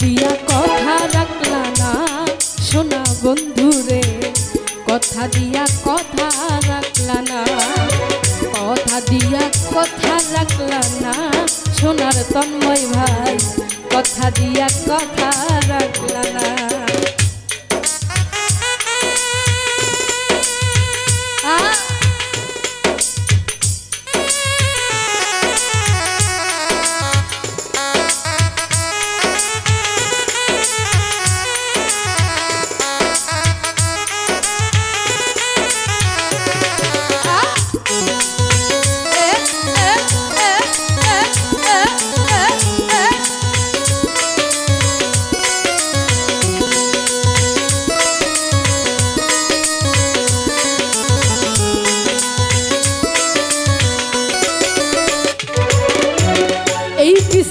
দিয়া কথা রাখলা না। সোনা বন্ধুরে কথা দিয়া কথা রাখলা না। কথা দিয়া কথা রাখলা না। সোনার তন্ময় ভাই, কথা দিয়া কথা রাখলা না।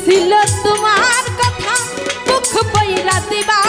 ছিল তোমার কথা মুখ পইরা দিবা।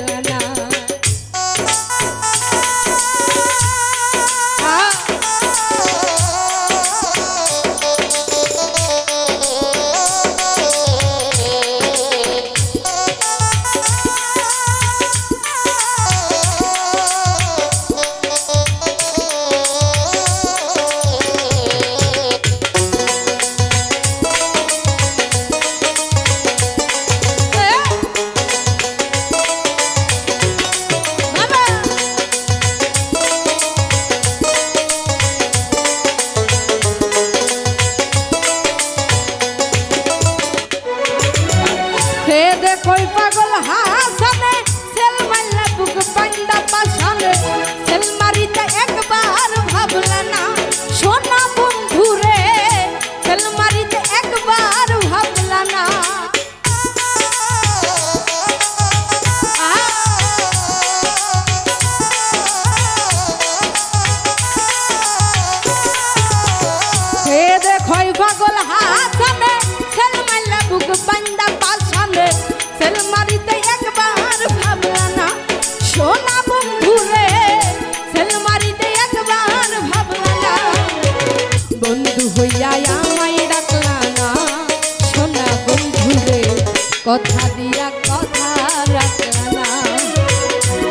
কথা দিয়া কথা রাখলা না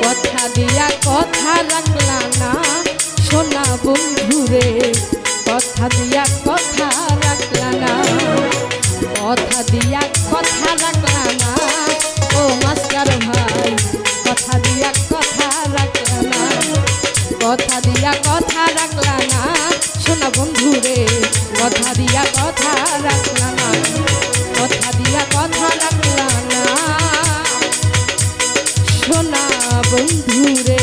কথা দিয়া কথা রাখলা না সোনা বন্ধুরে, কথা দিয়া কথা রাখলা না কথা দিয়া কথা রাখলা না ও মাস্টার ভাই, কথা দিয়া কথা বন্ধুরে।